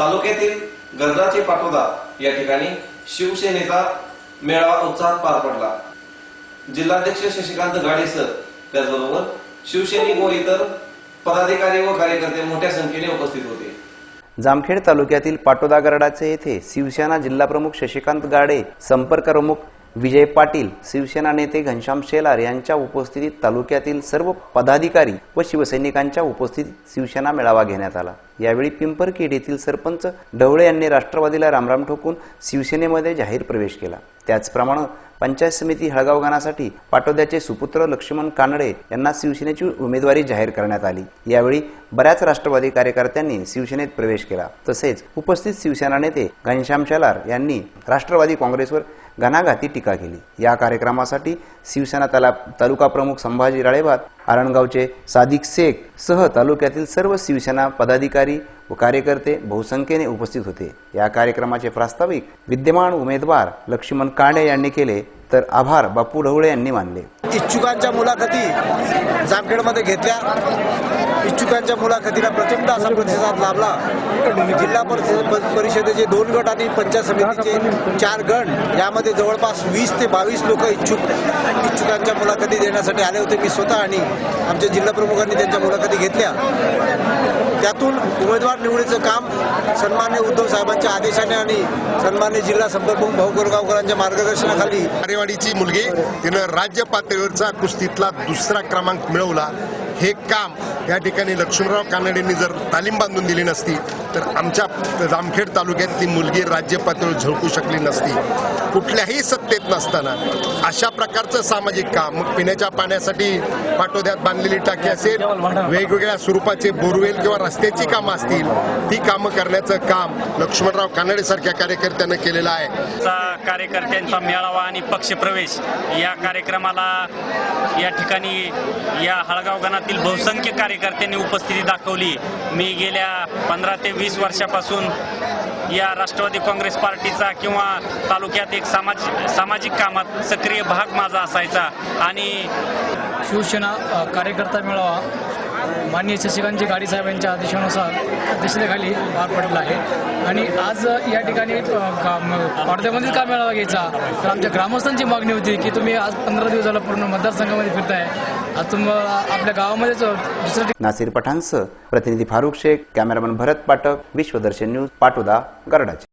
तालुक्यातील गरजाचे पाठोदा या ठिकाणी शिवसेनेचा मेळावा उत्साहात पार पडला. जिल्हाध्यक्ष शशिकांत गाडेसर त्याचबरोबर शिवसैनिक व इतर पदाधिकारी व कार्यकर्ते मोठ्या संख्येने उपस्थित होते. जामखेड तालुक्यातील पाटोदा गरडाचे येथे शिवसेना जिल्हाप्रमुख शशिकांत गाडे संपर्क प्रमुख विजय पाटील शिवसेना नेते घनश्याम शेलार यांच्या उपस्थितीत तालुक्यातील सर्व पदाधिकारी व शिवसैनिकांच्या उपस्थितीत शिवसेना मेळावा घेण्यात आला. यावेळी पिंपरखेड येथील सरपंच ढवळे यांनी राष्ट्रवादीला रामराम ठोकून शिवसेनेमध्ये जाहीर प्रवेश केला. त्याचप्रमाणे पंचायत समिती हळगावगानासाठी पाटोद्याचे सुपुत्र लक्ष्मण कानडे यांना शिवसेनेची उमेदवारी जाहीर करण्यात आली. यावेळी बऱ्याच राष्ट्रवादी कार्यकर्त्यांनी शिवसेनेत प्रवेश केला. तसेच उपस्थित शिवसेना नेते घनश्याम शेलार यांनी राष्ट्रवादी काँग्रेसवर घणाघाती टीका केली. या कार्यक्रमासाठी शिवसेना तला तालुका प्रमुख संभाजी राळेबात आरणगावचे सादिक शेख सह तालुक्यातील सर्व शिवसेना पदाधिकारी व कार्यकर्ते बहुसंख्येने उपस्थित होते. या कार्यक्रमाचे प्रास्ताविक विद्यमान उमेदवार लक्ष्मण कांडे यांनी केले तर आभार बापू ढवळे यांनी मानले. इच्छुकांच्या मुलाखती जामखेडमध्ये घेतल्या. इच्छुकांच्या मुलाखतीला प्रचंड असा प्रतिसाद लाभला. जिल्हा परिषद परिषदेचे दोन गट आणि पंचायत समितीचे चार गट यामध्ये जवळपास वीस ते बावीस लोक इच्छुक इच्छुकांच्या मुलाखती देण्यासाठी आले होते. मी स्वतः आणि आमच्या जिल्हा प्रमुखांनी त्यांच्या मुलाखती घेतल्या. त्यातून उमेदवार निवडीचं काम सन्मान्य उद्धव साहेबांच्या आदेशाने आणि सन्मान्य जिल्हा संपर्क भाऊ गोरगावकरांच्या मार्गदर्शनाखाली आरेवाडीची मुलगी तिनं राज्य पातळीवरचा कुस्तीतला दुसरा क्रमांक मिळवला. हे काम या ठिकाणी लक्ष्मणराव कानडेंनी जर तालीम बांधून दिली नसती तर आमच्या जामखेड तालुक्यातली मुलगी राज्य पातळीवर झळकू शकली नसती. कुठल्याही सत्तेत नसताना अशा प्रकारचं सामाजिक काम मग पिण्याच्या पाण्यासाठी पाटोद्यात बांधलेली टाकी असेल वेगवेगळ्या स्वरूपाचे बोरवेल किंवा रस्त्याची कामं असतील ती कामं करण्याचं काम लक्ष्मणराव कानडे सारख्या कार्यकर्त्यानं केलेलं आहे. कार्यकर्त्यांचा मेळावा आणि पक्षप्रवेश या कार्यक्रमाला या ठिकाणी या हळगाव गणातील बहुसंख्य कार्यकर्त्यांनी उपस्थिती दाखवली. मी गेल्या पंधरा ते वीस वर्षापासून या राष्ट्रवादी काँग्रेस पार्टीचा किंवा तालुक्यात एक समाज सामाजिक कामात सक्रिय भाग माझा असायचा. आणि शिवसेना कार्यकर्ता मेळावा माननीय शशिकांतजी गाडी साहेबांच्या आदेशानुसार अध्यक्षतेखाली पार पडला आहे. आणि आज या ठिकाणी अ, का- का मेळावा घ्यायचा? तर आमच्या ग्रामस्थांची मागणी होती की तुम्ही आज पंधरा दिवस झाला पूर्ण मतदारसंघामध्ये फिरताय. आज तुम आपल्या गावामध्येच दुसरं ठिकाण नासिर पठाणसह प्रतिनिधी फारुख शेख कॅमेरामन भरत पाठक विश्वदर्शन न्यूज पाटोदा गरडाचे